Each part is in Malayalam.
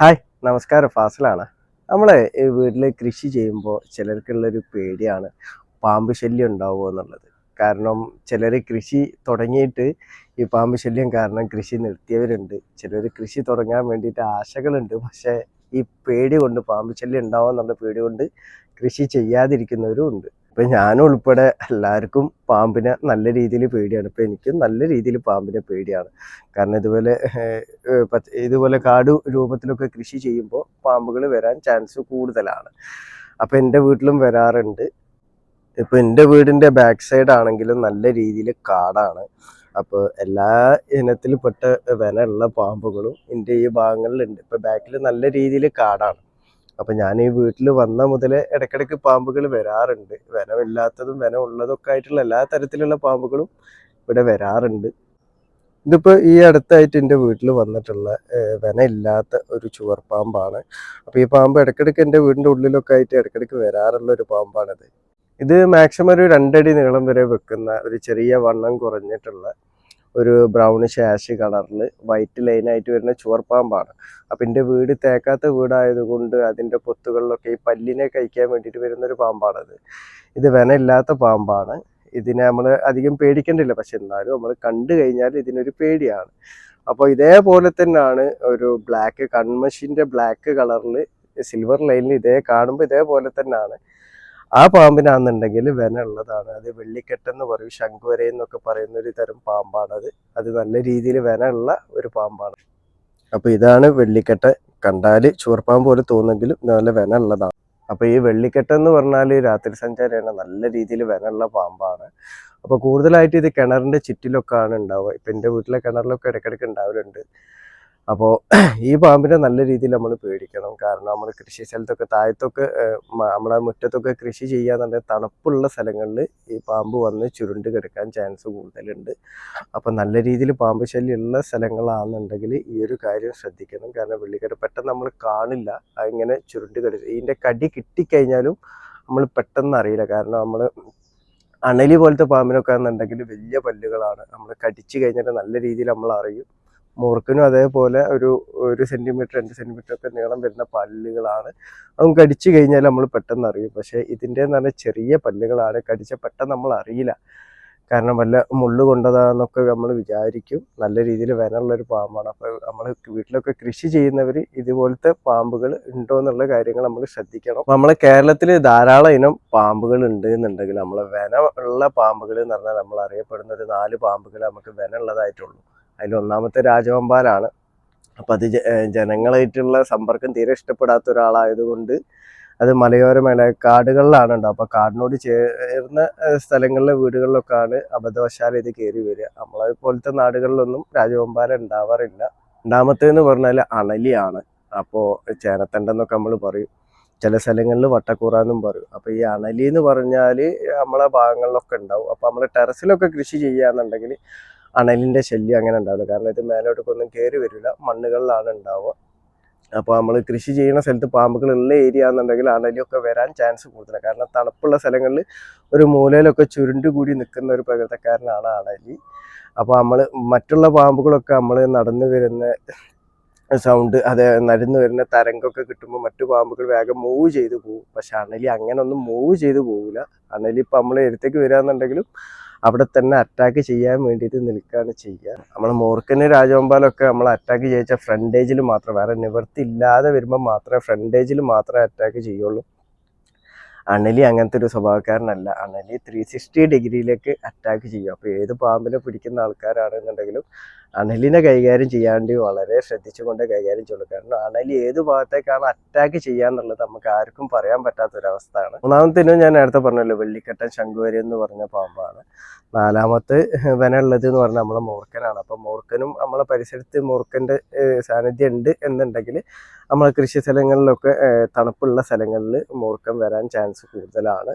ഹായ് നമസ്കാരം. ഫാസിലാണ്. നമ്മളെ ഈ വീട്ടിൽ കൃഷി ചെയ്യുമ്പോൾ ചിലർക്കുള്ളൊരു പേടിയാണ് പാമ്പ് ശല്യം ഉണ്ടാവുമോ എന്നുള്ളത്. കാരണം ചിലർ കൃഷി തുടങ്ങിയിട്ട് ഈ പാമ്പ് ശല്യം കാരണം കൃഷി നിർത്തിയവരുണ്ട്. ചിലർ കൃഷി തുടങ്ങാൻ വേണ്ടിയിട്ട് ആശകളുണ്ട്. പക്ഷേ ഈ പേടി കൊണ്ട് പാമ്പ് ശല്യം ഉണ്ടാവുമോ എന്നുള്ള പേടി കൊണ്ട് കൃഷി ചെയ്യാതിരിക്കുന്നവരും ഉണ്ട്. ഇപ്പം ഞാൻ ഉൾപ്പെടെ എല്ലാവർക്കും പാമ്പിനെ നല്ല രീതിയിൽ പേടിയാണ്. ഇപ്പം എനിക്കും നല്ല രീതിയിൽ പാമ്പിനെ പേടിയാണ്. കാരണം ഇതുപോലെ ഇതുപോലെ കാട് രൂപത്തിലൊക്കെ കൃഷി ചെയ്യുമ്പോൾ പാമ്പുകൾ വരാൻ ചാൻസ് കൂടുതലാണ്. അപ്പം എന്റെ വീട്ടിലും വരാറുണ്ട്. ഇപ്പം എന്റെ വീടിന്റെ ബാക്ക് സൈഡ് ആണെങ്കിലും നല്ല രീതിയിൽ കാടാണ്. അപ്പോൾ എല്ലാ ഇനത്തിൽപ്പെട്ട വിനയുള്ള പാമ്പുകളും എന്റെ ഈ ഭാഗങ്ങളിലുണ്ട്. ഇപ്പം ബാക്കിൽ നല്ല രീതിയിൽ കാടാണ്. അപ്പം ഞാൻ ഈ വീട്ടിൽ വന്ന മുതൽ ഇടയ്ക്കിടയ്ക്ക് പാമ്പുകൾ വരാറുണ്ട്. വനമില്ലാത്തതും വനം ഉള്ളതൊക്കെ ആയിട്ടുള്ള എല്ലാ തരത്തിലുള്ള പാമ്പുകളും ഇവിടെ വരാറുണ്ട്. ഇതിപ്പോൾ ഈ അടുത്തായിട്ട് എന്റെ വീട്ടിൽ വന്നിട്ടുള്ള വനമില്ലാത്ത ഒരു ചുവർപ്പാമ്പാണ് അപ്പോൾ ഈ പാമ്പ് ഇടയ്ക്കിടയ്ക്ക് എന്റെ വീടിന്റെ ഉള്ളിലൊക്കെ ആയിട്ട് ഇടയ്ക്കിടയ്ക്ക് വരാറുള്ള ഒരു പാമ്പാണിത്. ഇത് മാക്സിമം ഒരു രണ്ടടി നീളം വരെ വെക്കുന്ന ഒരു ചെറിയ വണ്ണം കുറഞ്ഞിട്ടുള്ള ഒരു ബ്രൗണിഷ് ആഷ് കളറിൽ വൈറ്റ് ലൈനായിട്ട് വരുന്ന ചുവർപ്പാമ്പാണ് അപ്പം എന്റെ വീട് തേക്കാത്ത വീടായതുകൊണ്ട് അതിന്റെ പൊത്തുകളിലൊക്കെ ഈ പല്ലിനെ കഴിക്കാൻ വേണ്ടിയിട്ട് വരുന്നൊരു പാമ്പാണത്. ഇത് വെനയില്ലാത്ത പാമ്പാണ്. ഇതിനെ നമ്മൾ അധികം പേടിക്കേണ്ടില്ല. പക്ഷെ എന്നാലും നമ്മൾ കണ്ടു കഴിഞ്ഞാൽ ഇതിനൊരു പേടിയാണ്. അപ്പോൾ ഇതേപോലെ തന്നെയാണ് ഒരു ബ്ലാക്ക് കൺമഷീന്റെ ബ്ലാക്ക് കളറിൽ സിൽവർ ലൈനിൽ ഇതേ കാണുമ്പോൾ ഇതേപോലെ തന്നെയാണ് ആ പാമ്പിനാണെന്നുണ്ടെങ്കിൽ വെന ഉള്ളതാണ്. അത് വെള്ളിക്കെട്ടെന്ന് പറയും ശംഖുവര എന്നൊക്കെ പറയുന്ന ഒരു തരം പാമ്പാണത് അത്. നല്ല രീതിയിൽ വെന ഉള്ള ഒരു പാമ്പാണ്. അപ്പോൾ ഇതാണ് വെള്ളിക്കെട്ട. കണ്ടാൽ ചുവർപ്പാമ്പ് പോലെ തോന്നെങ്കിലും നല്ല വെന ഉള്ളതാണ്. അപ്പോൾ ഈ വെള്ളിക്കെട്ട് എന്ന് പറഞ്ഞാൽ രാത്രി സഞ്ചാരിയാണ് നല്ല രീതിയിൽ വിനയുള്ള പാമ്പാണ്. അപ്പോൾ കൂടുതലായിട്ട് ഇത് കിണറിന്റെ ചുറ്റിലൊക്കെയാണ് ഉണ്ടാവുക. ഇപ്പം എന്റെ വീട്ടിലെ കിണറിലൊക്കെ ഇടയ്ക്കിടയ്ക്ക് ഉണ്ടാവലുണ്ട്. അപ്പോൾ ഈ പാമ്പിനെ നല്ല രീതിയിൽ നമ്മൾ പേടിക്കണം. കാരണം നമ്മൾ കൃഷി സ്ഥലത്തൊക്കെ താഴത്തൊക്കെ നമ്മുടെ മുറ്റത്തൊക്കെ കൃഷി ചെയ്യാന്നുണ്ടെങ്കിൽ തണുപ്പുള്ള സ്ഥലങ്ങളിൽ ഈ പാമ്പ് വന്ന് ചുരുണ്ട് കിടക്കാൻ ചാൻസ് കൂടുതലുണ്ട്. അപ്പം നല്ല രീതിയിൽ പാമ്പ് ശല്യമുള്ള സ്ഥലങ്ങളാണെന്നുണ്ടെങ്കിൽ ഈ ഒരു കാര്യം ശ്രദ്ധിക്കണം. കാരണം വെള്ളിക്കര പെട്ടെന്ന് നമ്മൾ കാണില്ല. അതിങ്ങനെ ചുരുണ്ട് കിടക്കും ഇതിന്റെ കടി കിട്ടിക്കഴിഞ്ഞാലും നമ്മൾ പെട്ടെന്ന് അറിയില്ല. കാരണം നമ്മൾ അണലി പോലത്തെ പാമ്പിനൊക്കെ ആണെന്നുണ്ടെങ്കിൽ വലിയ പല്ലുകളാണ്. നമ്മൾ കടിച്ചു കഴിഞ്ഞാൽ നല്ല രീതിയിൽ നമ്മൾ അറിയും. മൂർഖനും അതേപോലെ ഒരു ഒരു സെന്റിമീറ്റർ രണ്ട് സെന്റിമീറ്റർ ഒക്കെ നീളം വരുന്ന പല്ലുകളാണ്. അതും കടിച്ചു കഴിഞ്ഞാൽ നമ്മൾ പെട്ടെന്ന് അറിയും. പക്ഷേ ഇതിന്റെ എന്ന് പറഞ്ഞാൽ ചെറിയ പല്ലുകളാണ്. കടിച്ച പെട്ടെന്ന് നമ്മൾ അറിയില്ല. കാരണം വല്ല മുള്ളു കൊണ്ടതാന്നൊക്കെ നമ്മൾ വിചാരിക്കും. നല്ല രീതിയിൽ ഒരു പാമ്പാണ്. അപ്പോൾ നമ്മൾ വീട്ടിലൊക്കെ കൃഷി ചെയ്യുന്നവർ ഇതുപോലത്തെ പാമ്പുകൾ ഉണ്ടോ എന്നുള്ള കാര്യങ്ങൾ നമ്മൾ ശ്രദ്ധിക്കണം. നമ്മളെ കേരളത്തിൽ ധാരാളം ഇനം പാമ്പുകൾ ഉണ്ട് എന്നുണ്ടെങ്കിൽ നമ്മളെ വന ഉള്ള പാമ്പുകൾ എന്ന് പറഞ്ഞാൽ നമ്മൾ അറിയപ്പെടുന്ന ഒരു നാല് പാമ്പുകൾ നമുക്ക് വന ഉള്ളതായിട്ടുള്ളൂ അതിൽ ഒന്നാമത്തെ രാജവമ്പാലാണ് അപ്പം അത് ജനങ്ങളായിട്ടുള്ള സമ്പർക്കം തീരെ ഇഷ്ടപ്പെടാത്ത ഒരാളായതുകൊണ്ട് അത് മലയോര മേല കാടുകളിലാണ് ഉണ്ടാവും അപ്പോൾ കാടിനോട് ചേർന്ന സ്ഥലങ്ങളിലെ വീടുകളിലൊക്കെയാണ് അബദ്ധവശാൽ ഇത് കയറി വരിക. നമ്മളെ പോലത്തെ നാടുകളിലൊന്നും രാജവമ്പാല ഉണ്ടാവാറില്ല. രണ്ടാമത്തേന്ന് പറഞ്ഞാൽ അണലിയാണ്. അപ്പോൾ ചേനത്തണ്ടെന്നൊക്കെ നമ്മൾ പറയും. ചില സ്ഥലങ്ങളിൽ വട്ടക്കൂറ എന്നും പറയും. അപ്പോൾ ഈ അണലി എന്ന് പറഞ്ഞാൽ നമ്മളെ ഭാഗങ്ങളിലൊക്കെ ഉണ്ടാവും. അപ്പോൾ നമ്മൾ ടെറസിലൊക്കെ കൃഷി ചെയ്യുകയാണെന്നുണ്ടെങ്കിൽ അണലിന്റെ ശല്യം അങ്ങനെ ഉണ്ടാവില്ല. കാരണം ഇത് മേലോട്ടൊക്കൊന്നും കയറി വരില്ല. മണ്ണുകളിലാണ് ഉണ്ടാവുക. അപ്പോൾ നമ്മൾ കൃഷി ചെയ്യുന്ന സ്ഥലത്ത് പാമ്പുകളുള്ള ഏരിയ എന്നുണ്ടെങ്കിൽ അണലിയൊക്കെ വരാൻ ചാൻസ് കൂടുതലാണ് കാരണം തണുപ്പുള്ള സ്ഥലങ്ങളിൽ ഒരു മൂലയിലൊക്കെ ചുരുണ്ട് കൂടി നിൽക്കുന്ന ഒരു പ്രകൃതക്കാരനാണ് അണലി. അപ്പോൾ നമ്മൾ മറ്റുള്ള പാമ്പുകളൊക്കെ നമ്മൾ നടന്നു വരുന്ന സൗണ്ട് അത് നടന്നു വരുന്ന തരംഗമൊക്കെ കിട്ടുമ്പോൾ മറ്റു പാമ്പുകൾ വേഗം മൂവ് ചെയ്തു പോകും. പക്ഷെ അണലി അങ്ങനെ ഒന്നും മൂവ് ചെയ്തു പോകില്ല അണലി ഇപ്പം നമ്മൾ എടുത്തേക്ക് വരികയാണെന്നുണ്ടെങ്കിലും അവിടെ തന്നെ അറ്റാക്ക് ചെയ്യാൻ വേണ്ടിയിട്ട് നിൽക്കുകയാണ് ചെയ്യുക. നമ്മൾ മോർക്കന് രാജവമ്പാലൊക്കെ നമ്മൾ അറ്റാക്ക് ചെയ്യിച്ച ഫ്രണ്ടേജിൽ മാത്രം വേറെ നിവർത്തി ഇല്ലാതെ വരുമ്പോൾ മാത്രമേ ഫ്രണ്ടേജിൽ മാത്രമേ അറ്റാക്ക് ചെയ്യുള്ളൂ. അണലി അങ്ങനത്തെ ഒരു സ്വഭാവക്കാരനല്ല. അണലി ത്രീ സിക്സ്റ്റി ഡിഗ്രിയിലേക്ക് അറ്റാക്ക് ചെയ്യും. അപ്പോൾ ഏത് പാമ്പിനെ പിടിക്കുന്ന ആൾക്കാരാണെന്നുണ്ടെങ്കിലും അണലിനെ കൈകാര്യം ചെയ്യാണ്ട് വളരെ ശ്രദ്ധിച്ചുകൊണ്ട് കൈകാര്യം ചെയ്യുള്ളൂ. കാരണം അണലി ഏത് ഭാഗത്തേക്കാണ് അറ്റാക്ക് ചെയ്യാന്നുള്ളത് നമുക്ക് ആർക്കും പറയാൻ പറ്റാത്തൊരവസ്ഥയാണ്. മൂന്നാമത്തേനും ഞാൻ നേരത്തെ പറഞ്ഞല്ലോ വെള്ളിക്കട്ടൻ ശങ്കുവരി എന്ന് പറഞ്ഞ പാമ്പാണ്. നാലാമത്തെ വനുള്ളത് എന്ന് പറഞ്ഞാൽ നമ്മളെ മൂർക്കനാണ് അപ്പം മൂർക്കനും നമ്മളെ പരിസരത്ത് മൂർക്കന്റെ സാന്നിധ്യം ഉണ്ട് എന്നുണ്ടെങ്കിൽ നമ്മളെ കൃഷി സ്ഥലങ്ങളിലൊക്കെ തണുപ്പുള്ള സ്ഥലങ്ങളിൽ മൂർക്കൻ വരാൻ ചാൻസ് കൂടുതലാണ്.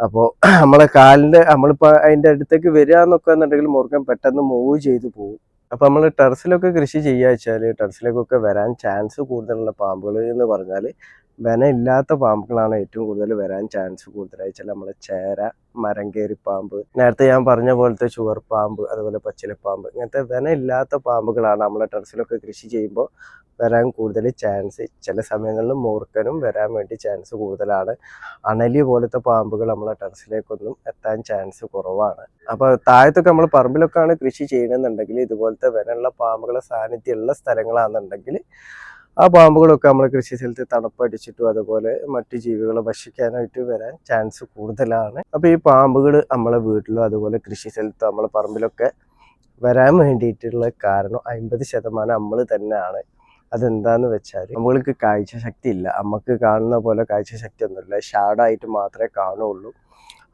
അപ്പോൾ നമ്മളെ കാലിന്റെ നമ്മളിപ്പോൾ അതിന്റെ അടുത്തേക്ക് വരിക എന്നൊക്കെ എന്നുണ്ടെങ്കിൽ മൂർഖം പെട്ടെന്ന് മൂവ് ചെയ്ത് പോകും. അപ്പോൾ നമ്മൾ ടെറസിലൊക്കെ കൃഷി ചെയ്യുക വെച്ചാൽ ടെറസിലേക്കൊക്കെ വരാൻ ചാൻസ് കൂടുതലുള്ള പാമ്പുകൾ എന്ന് പറഞ്ഞാൽ ഇല്ലാത്ത പാമ്പുകളാണ് ഏറ്റവും കൂടുതൽ വരാൻ ചാൻസ് കൂടുതലായി. ചില നമ്മളെ ചേര മരം കയറി പാമ്പ് നേരത്തെ ഞാൻ പറഞ്ഞ പോലത്തെ ചുവർ പാമ്പ് അതുപോലെ പച്ചിലപ്പാമ്പ് ഇങ്ങനത്തെ ഇല്ലാത്ത പാമ്പുകളാണ് നമ്മളെ ടെറസിലൊക്കെ കൃഷി ചെയ്യുമ്പോൾ വരാൻ കൂടുതൽ ചാൻസ് ചില സമയങ്ങളിൽ മൂർക്കനും വരാൻ വേണ്ടി ചാൻസ് കൂടുതലാണ്. അണലി പോലത്തെ പാമ്പുകൾ നമ്മളെ ടെറസിലേക്കൊന്നും എത്താൻ ചാൻസ് കുറവാണ്. അപ്പോൾ താഴത്തൊക്കെ നമ്മൾ പറമ്പിലൊക്കെയാണ് കൃഷി ചെയ്യണമെന്നുണ്ടെങ്കിൽ ഇതുപോലത്തെ വനമുള്ള പാമ്പുകളെ സാന്നിധ്യമുള്ള സ്ഥലങ്ങളാണെന്നുണ്ടെങ്കിൽ ആ പാമ്പുകളൊക്കെ നമ്മളെ കൃഷി സ്ഥലത്ത് തണുപ്പടിച്ചിട്ടും അതുപോലെ മറ്റു ജീവികളെ ഭക്ഷിക്കാനായിട്ട് വരാൻ ചാൻസ് കൂടുതലാണ്. അപ്പോൾ ഈ പാമ്പുകൾ നമ്മളെ വീട്ടിലും അതുപോലെ കൃഷി സ്ഥലത്തും നമ്മളെ പറമ്പിലൊക്കെ വരാൻ വേണ്ടിയിട്ടുള്ള കാരണം അമ്പത് ശതമാനം നമ്മൾ തന്നെയാണ്. അതെന്താന്ന് വെച്ചാൽ നമ്മൾക്ക് കാഴ്ചശക്തി ഇല്ല. നമുക്ക് കാണുന്ന പോലെ കാഴ്ചശക്തി ഒന്നുമില്ല. ഷാഡായിട്ട് മാത്രമേ കാണുള്ളൂ.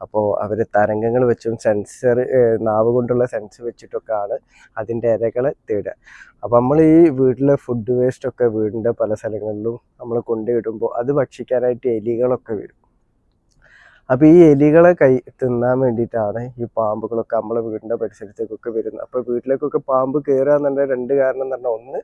അപ്പോൾ അവർ തരംഗങ്ങൾ വെച്ചും സെൻസർ നാവ് കൊണ്ടുള്ള സെൻസ് വെച്ചിട്ടൊക്കെയാണ് അതിന്റെ ഇരകളെ തേടുക അപ്പോൾ നമ്മൾ ഈ വീട്ടിലെ ഫുഡ് വേസ്റ്റ് ഒക്കെ വീടിന്റെ പല സ്ഥലങ്ങളിലും നമ്മൾ കൊണ്ടുവിടുമ്പോൾ അത് ഭക്ഷിക്കാനായിട്ട് എലികളൊക്കെ വരും. അപ്പോൾ ഈ എലികളെ കൈ തിന്നാൻ വേണ്ടിയിട്ടാണ് ഈ പാമ്പുകളൊക്കെ നമ്മളെ വീടിന്റെ പരിസരത്തേക്കൊക്കെ വരുന്നത്. അപ്പോൾ വീട്ടിലേക്കൊക്കെ പാമ്പ് കയറുക എന്നുള്ള രണ്ട് കാരണം എന്ന് പറഞ്ഞാൽ ഒന്ന്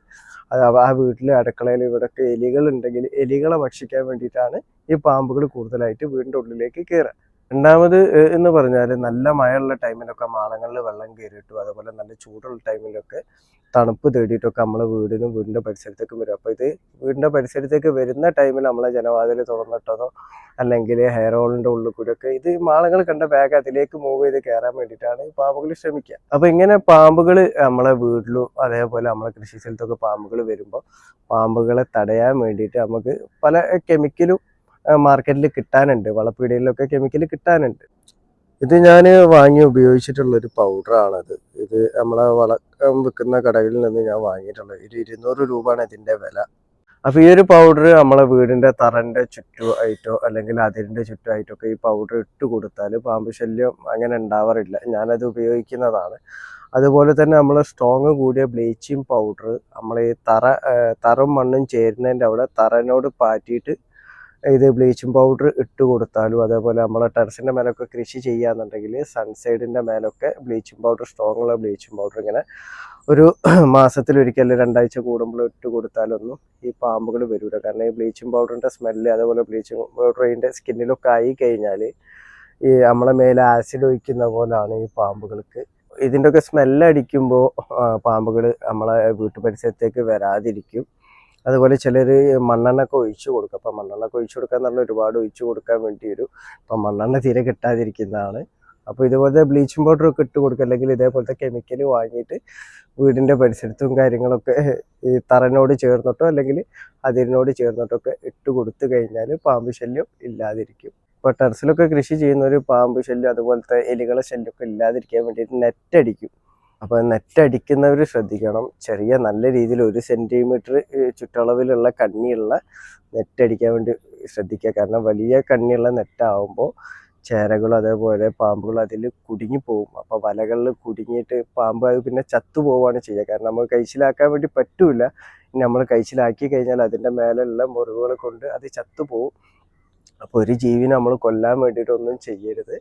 ആ വീട്ടിലെ അടുക്കളയിൽ ഇവിടെയൊക്കെ എലികളുണ്ടെങ്കിൽ എലികളെ ഭക്ഷിക്കാൻ വേണ്ടിയിട്ടാണ് ഈ പാമ്പുകൾ കൂടുതലായിട്ട് വീടിന്റെ ഉള്ളിലേക്ക് കയറുക രണ്ടാമത് എന്ന് പറഞ്ഞാൽ നല്ല മഴയുള്ള ടൈമിലൊക്കെ മാളങ്ങളിൽ വെള്ളം കയറിയിട്ടും അതുപോലെ നല്ല ചൂടുള്ള ടൈമിലൊക്കെ തണുപ്പ് തേടിയിട്ടൊക്കെ നമ്മളെ വീടിനും വീടിന്റെ പരിസരത്തേക്കും വരും. അപ്പോൾ ഇത് വീടിന്റെ പരിസരത്തേക്ക് വരുന്ന ടൈമിൽ നമ്മളെ ജനവാതിൽ തുറന്നിട്ടതോ അല്ലെങ്കിൽ ഹെയർ ഓളിന്റെ ഉള്ളിൽ ഒക്കെ ഇത് മാളങ്ങൾ കണ്ട ബാഗ് അതിലേക്ക് മൂവ് ചെയ്ത് കയറാൻ വേണ്ടിയിട്ടാണ് പാമ്പുകൾ ശ്രമിക്കുക. അപ്പോൾ ഇങ്ങനെ പാമ്പുകൾ നമ്മളെ വീട്ടിലും അതേപോലെ നമ്മളെ കൃഷി സ്ഥലത്തൊക്കെ പാമ്പുകൾ വരുമ്പോൾ പാമ്പുകളെ തടയാൻ വേണ്ടിയിട്ട് നമുക്ക് പല കെമിക്കലും മാർക്കറ്റിൽ കിട്ടാനുണ്ട്. വളപ്പീടികളിലൊക്കെ കെമിക്കൽ കിട്ടാനുണ്ട്. ഇത് ഞാൻ വാങ്ങി ഉപയോഗിച്ചിട്ടുള്ള ഒരു പൗഡറാണത് ഇത് നമ്മളെ വള വിൽക്കുന്ന കടകളിൽ നിന്ന് ഞാൻ വാങ്ങിയിട്ടുള്ളത് ഒരു ഇരുന്നൂറ് രൂപയാണ് ഇതിന്റെ വില. അപ്പോൾ ഈ ഒരു പൗഡർ നമ്മളെ വീടിന്റെ തറന്റെ ചുറ്റുമായിട്ടോ അല്ലെങ്കിൽ അതിരിന്റെ ചുറ്റുമായിട്ടോ ഒക്കെ ഈ പൗഡർ ഇട്ട് കൊടുത്താൽ പാമ്പ് ശല്യം അങ്ങനെ ഉണ്ടാവാറില്ല. ഞാനത് ഉപയോഗിക്കുന്നതാണ്. അതുപോലെ തന്നെ നമ്മൾ സ്ട്രോങ് കൂടിയ ബ്ലീച്ചിങ് പൗഡർ നമ്മൾ ഈ തറ തറും മണ്ണും ചേരുന്നതിന്റെ അവിടെ തറനോട് പാറ്റിയിട്ട് ഇത് ബ്ലീച്ചിങ് പൗഡർ ഇട്ട് കൊടുത്താലും അതേപോലെ നമ്മളെ ടെറസിന്റെ മേലൊക്കെ കൃഷി ചെയ്യുകയെന്നുണ്ടെങ്കിൽ സൺസൈഡിന്റെ മേലൊക്കെ ബ്ലീച്ചിങ് പൗഡർ സ്ട്രോങ് ഉള്ള ബ്ലീച്ചിങ് പൗഡർ ഇങ്ങനെ ഒരു മാസത്തിലൊരിക്കൽ രണ്ടാഴ്ച കൂടുമ്പോൾ ഇട്ട് കൊടുത്താലൊന്നും ഈ പാമ്പുകൾ വരില്ല കാരണം ഈ ബ്ലീച്ചിങ് പൗഡറിന്റെ സ്മെല്ല് അതേപോലെ ബ്ലീച്ചിങ് പൗഡർ അതിന്റെ സ്കിന്നിലൊക്കെ ആയി കഴിഞ്ഞാൽ ഈ നമ്മളെ മേലെ ആസിഡ് ഒഴിക്കുന്ന പോലെയാണ് ഈ പാമ്പുകൾക്ക്. ഇതിന്റെയൊക്കെ സ്മെല്ലടിക്കുമ്പോൾ പാമ്പുകൾ നമ്മളെ വീട്ടുപരിസരത്തേക്ക് വരാതിരിക്കും. അതുപോലെ ചിലർ മണ്ണെണ്ണൊക്കെ ഒഴിച്ചു കൊടുക്കും. അപ്പം മണ്ണെണ്ണൊക്കെ ഒഴിച്ചു കൊടുക്കാൻ പറഞ്ഞാൽ ഒരുപാട് ഒഴിച്ചു കൊടുക്കാൻ വേണ്ടി വരും. അപ്പം മണ്ണെണ്ണ തീരെ കിട്ടാതിരിക്കുന്നതാണ്. അപ്പോൾ ഇതുപോലത്തെ ബ്ലീച്ചിങ് പൗഡർ ഒക്കെ ഇട്ട് കൊടുക്കുക അല്ലെങ്കിൽ ഇതേപോലത്തെ കെമിക്കൽ വാങ്ങിയിട്ട് വീടിന്റെ പരിസരത്തും കാര്യങ്ങളൊക്കെ ഈ തറനോട് ചേർന്നിട്ടോ അല്ലെങ്കിൽ അതിരിനോട് ചേർന്നിട്ടൊക്കെ ഇട്ട് കൊടുത്തു കഴിഞ്ഞാൽ പാമ്പ് ശല്യം ഇല്ലാതിരിക്കും. ഇപ്പോൾ ടെറസിലൊക്കെ കൃഷി ചെയ്യുന്നവർ പാമ്പ് ശല്യം അതുപോലത്തെ എലികളെ ശല്യമൊക്കെ ഇല്ലാതിരിക്കാൻ വേണ്ടിയിട്ട് നെറ്റ് അടിക്കും അപ്പോൾ നെറ്റ് അടിക്കുന്നവർ ശ്രദ്ധിക്കണം. ചെറിയ നല്ല രീതിയിൽ ഒരു സെന്റിമീറ്റർ ചുറ്റളവിലുള്ള കണ്ണിയുള്ള നെറ്റ് അടിക്കാൻ വേണ്ടി ശ്രദ്ധിക്കുക. കാരണം വലിയ കണ്ണിയുള്ള നെറ്റാവുമ്പോൾ ചേരകളും അതേപോലെ പാമ്പുകളും അതിൽ കുടുങ്ങി പോകും. അപ്പോൾ വലകളിൽ കുടുങ്ങിയിട്ട് പാമ്പ് അത് പിന്നെ ചത്തു പോവുകയാണ് ചെയ്യുക. കാരണം നമുക്ക് കഴിച്ചിലാക്കാൻ വേണ്ടി പറ്റൂല. നമ്മൾ കഴിച്ചിലാക്കി കഴിഞ്ഞാൽ അതിന്റെ മേലെയുള്ള മുറിവുകൾ കൊണ്ട് അത് ചത്തു പോകും അപ്പോൾ ഒരു ജീവിനെ നമ്മൾ കൊല്ലാൻ വേണ്ടിയിട്ടൊന്നും ചെയ്യരുത്.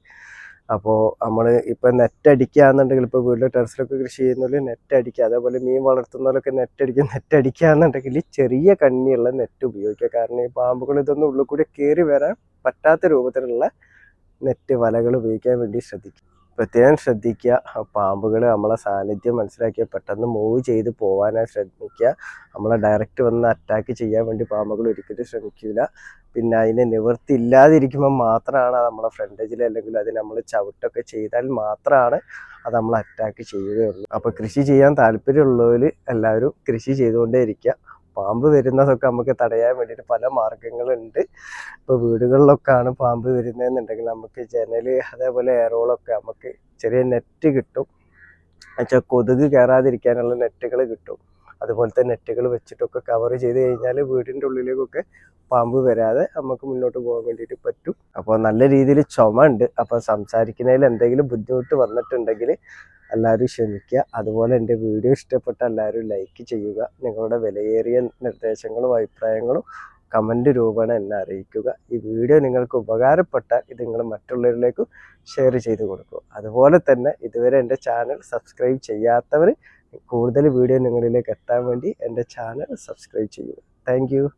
അപ്പോൾ നമ്മൾ ഇപ്പം നെറ്റ് അടിക്കുകയാണെന്നുണ്ടെങ്കിൽ ഇപ്പോൾ വീട്ടിൽ ടെറസിലൊക്കെ കൃഷി ചെയ്യുന്നവർ നെറ്റ് അടിക്കുക. അതേപോലെ മീൻ വളർത്തുന്നവരൊക്കെ നെറ്റ് അടിക്കുക. നെറ്റ് അടിക്കുകയാണെന്നുണ്ടെങ്കിൽ ചെറിയ കണ്ണിയുള്ള നെറ്റ് ഉപയോഗിക്കുക. കാരണം ഈ പാമ്പുകൾ ഇതൊന്നും ഉള്ളിൽ കൂടി കയറി വരാൻ പറ്റാത്ത രൂപത്തിലുള്ള നെറ്റ് വലകൾ ഉപയോഗിക്കാൻ വേണ്ടി ശ്രദ്ധിക്കുക. പ്രത്യേകം ശ്രദ്ധിക്കുക. പാമ്പുകൾ നമ്മളെ സാന്നിധ്യം മനസ്സിലാക്കിയ പെട്ടെന്ന് മൂവ് ചെയ്ത് പോകാനായി ശ്രമിക്കുക. നമ്മളെ ഡയറക്റ്റ് വന്ന് അറ്റാക്ക് ചെയ്യാൻ വേണ്ടി പാമ്പുകൾ ഒരിക്കലും ശ്രമിക്കില്ല പിന്നെ അതിനെ നിവൃത്തി ഇല്ലാതിരിക്കുമ്പോൾ മാത്രമാണ് അത് നമ്മളെ ഫ്രണ്ടേജിൽ അല്ലെങ്കിൽ അത് നമ്മൾ ചവിട്ടൊക്കെ ചെയ്താൽ മാത്രമാണ് അത് നമ്മൾ അറ്റാക്ക് ചെയ്യുകയുള്ളൂ. അപ്പോൾ കൃഷി ചെയ്യാൻ താല്പര്യമുള്ളവർ എല്ലാവരും കൃഷി ചെയ്തുകൊണ്ടേ ഇരിക്കുക പാമ്പ് വരുന്നതൊക്കെ നമുക്ക് തടയാൻ വേണ്ടിയിട്ട് പല മാർഗങ്ങളുണ്ട്. ഇപ്പോൾ വീടുകളിലൊക്കെയാണ് പാമ്പ് വരുന്നതെന്നുണ്ടെങ്കിൽ നമുക്ക് ജനൽ അതേപോലെ എയറോളൊക്കെ നമുക്ക് ചെറിയ നെറ്റ് കിട്ടും. എന്നുവെച്ചാൽ കൊതുക് കയറാതിരിക്കാനുള്ള നെറ്റുകൾ കിട്ടും. അതുപോലത്തെ നെറ്റുകൾ വെച്ചിട്ടൊക്കെ കവർ ചെയ്ത് കഴിഞ്ഞാൽ വീടിന്റെ ഉള്ളിലേക്കൊക്കെ പാമ്പ് വരാതെ നമുക്ക് മുന്നോട്ട് പോകാൻ വേണ്ടിയിട്ട് പറ്റും. അപ്പോൾ നല്ല രീതിയിൽ ചുമ ഉണ്ട്. അപ്പോൾ സംസാരിക്കുന്നതിൽ എന്തെങ്കിലും ബുദ്ധിമുട്ട് വന്നിട്ടുണ്ടെങ്കിൽ എല്ലാവരും ക്ഷമിക്കുക. അതുപോലെ എന്റെ വീഡിയോ ഇഷ്ടപ്പെട്ട എല്ലാവരും ലൈക്ക് ചെയ്യുക. നിങ്ങളുടെ വിലയേറിയ നിർദ്ദേശങ്ങളും അഭിപ്രായങ്ങളും കമന്റ് രൂപേണ എന്നെ അറിയിക്കുക. ഈ വീഡിയോ നിങ്ങൾക്ക് ഉപകാരപ്പെട്ടാൽ ഇത് നിങ്ങൾ മറ്റുള്ളവരിലേക്കും ഷെയർ ചെയ്ത് കൊടുക്കുക. അതുപോലെ തന്നെ ഇതുവരെ എന്റെ ചാനൽ സബ്സ്ക്രൈബ് ചെയ്യാത്തവർ കൂടുതൽ വീഡിയോ നിങ്ങളിലേക്ക് എത്താൻ വേണ്ടി എന്റെ ചാനൽ സബ്സ്ക്രൈബ് ചെയ്യുക. താങ്ക്